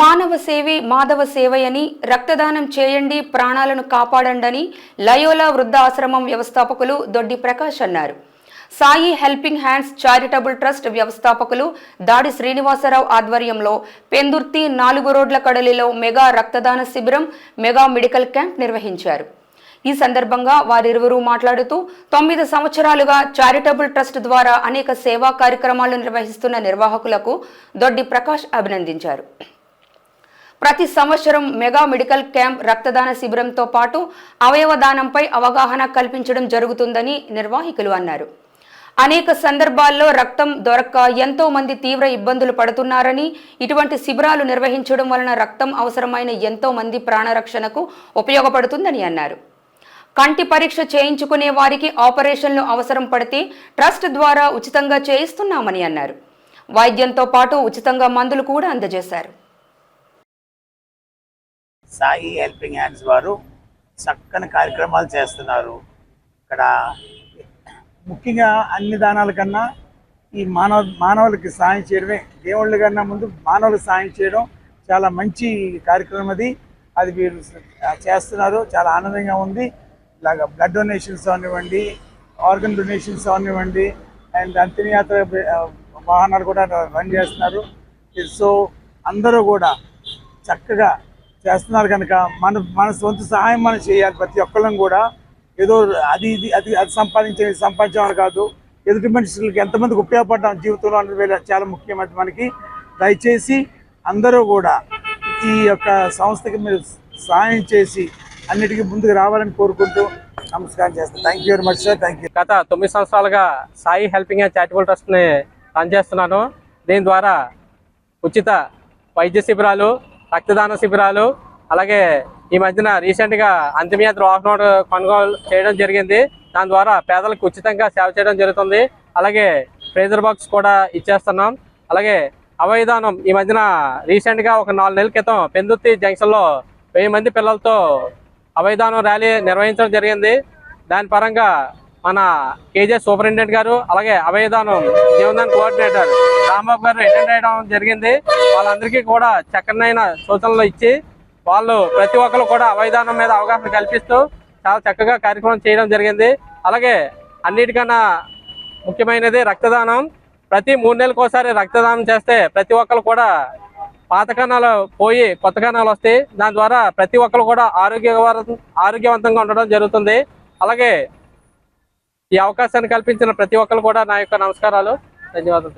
మానవ సేవే మాధవ సేవయని రక్తదానం చేయండి ప్రాణాలను కాపాడండని లయోలా వృద్ధాశ్రమం వ్యవస్థాపకులు దొడ్డి ప్రకాష్ అన్నారు. Sai helping hands charitable trust వ్యవస్థాపకులు దాడి శ్రీనివాసరావు ఆధ్వర్యంలో పెందుర్తి నాలుగు రోడ్ల కడలిలో మెగా రక్తదాన శిబిరం మెగా మెడికల్ క్యాంప్ నిర్వహించారు. ఈ సందర్భంగా వారిరువురు మాట్లాడుతూ తొమ్మిది సంవత్సరాలుగా చారిటబుల్ ట్రస్ట్ ద్వారా అనేక సేవా కార్యక్రమాలు నిర్వహిస్తున్న నిర్వాహకులకు దొడ్డి ప్రకాష్ అభినందించారు. ప్రతి సంవత్సరం మెగా మెడికల్ క్యాంప్ రక్తదాన శిబిరంతో పాటు అవయవదానంపై అవగాహన కల్పించడం జరుగుతుందని నిర్వాహకులు అన్నారు. అనేక సందర్భాల్లో రక్తం దొరక్క ఎంతో మంది తీవ్ర ఇబ్బందులు పడుతున్నారని ఇటువంటి శిబిరాలు నిర్వహించడం వలన రక్తం అవసరమైన ఎంతో మంది ప్రాణరక్షణకు ఉపయోగపడుతుందని అన్నారు. కంటి పరీక్ష చేయించుకునే వారికి ఆపరేషన్లు అవసరం పడితే ట్రస్ట్ ద్వారా ఉచితంగా చేయిస్తున్నామని అన్నారు. వైద్యంతో పాటు ఉచితంగా మందులు కూడా అందజేశారు. సాయి హెల్పింగ్ హ్యాండ్స్ వారు చక్కని కార్యక్రమాలు చేస్తున్నారు. ఇక్కడ ముఖ్యంగా అన్ని దానాల కన్నా ఈ మానవ మానవులకి సాయం చేయడమే దేవుళ్ళ కన్నా ముందు మానవులకు సాయం చేయడం చాలా మంచి కార్యక్రమం అది. అది వీరు చేస్తున్నారు. చాలా ఆనందంగా ఉంది. ఇలాగ బ్లడ్ డొనేషన్స్ అవనివ్వండి ఆర్గన్ డొనేషన్స్ అవనివ్వండి అండ్ అంతిమయాత్ర వాహనాలు కూడా రన్ చేస్తున్నారు. సో అందరూ కూడా చక్కగా చేస్తున్నారు కనుక మన మన సొంత సహాయం మనం చేయాలి ప్రతి ఒక్కళ్ళం కూడా. ఏదో అది ఇది అది అది సంపాదించే సంపాదించామని కాదు. ఎదుటి మనుషులకి ఎంతమందికి ఉపయోగపడ్డాం జీవితంలో అనేది చాలా ముఖ్యమైనది మనకి. దయచేసి అందరూ కూడా ఈ యొక్క సంస్థకి మీరు సహాయం చేసి అన్నిటికీ ముందుకు రావాలని కోరుకుంటూ నమస్కారం చేస్తాను thank you very much sir thank you గత తొమ్మిది సంవత్సరాలుగా సాయి హెల్పింగ్ అండ్ చారిటబుల్ ట్రస్ట్ని రన్ చేస్తున్నాను. దీని ద్వారా ఉచిత వైద్య శిబిరాలు రక్తదాన శిబిరాలు అలాగే ఈ మధ్యన రీసెంట్గా అంతిమయాత్ర వాహనం కొనుగోలు చేయడం జరిగింది. దాని ద్వారా పేదలకు ఉచితంగా సేవ చేయడం జరుగుతుంది. అలాగే ఫ్రేజర్ బాక్స్ కూడా ఇచ్చేస్తున్నాం. అలాగే అవయదానం ఈ మధ్యన రీసెంట్గా ఒక నాలుగు నెలల క్రితం పెందుర్తి జంక్షన్లో వెయ్యి మంది పిల్లలతో అవయదానం ర్యాలీ నిర్వహించడం జరిగింది. దాని పరంగా మన కేజే సూపరింటెండెంట్ గారు అలాగే అభయదానం జీవనదాన్ కోఆర్డినేటర్ రాంబాబు గారు అటెండ్ అయ్యడం జరిగింది. వాళ్ళందరికీ కూడా చక్కనైన సూచనలు ఇచ్చి వాళ్ళు ప్రతి ఒక్కరు కూడా అవయదానం మీద అవగాహన కల్పిస్తూ చాలా చక్కగా కార్యక్రమం చేయడం జరిగింది. అలాగే అన్నిటికన్నా ముఖ్యమైనది రక్తదానం. ప్రతి మూడు నెలలకోసారి రక్తదానం చేస్తే ప్రతి ఒక్కరు కూడా పాత కణాలు పోయి కొత్త కణాలు వస్తాయి. దాని ద్వారా ప్రతి ఒక్కరు కూడా ఆరోగ్యవ ఆరోగ్యవంతంగా ఉండడం జరుగుతుంది. అలాగే ఈ అవకాశాన్ని కల్పించిన ప్రతి ఒక్కరు కూడా నా యొక్క నమస్కారాలు. ధన్యవాదాలు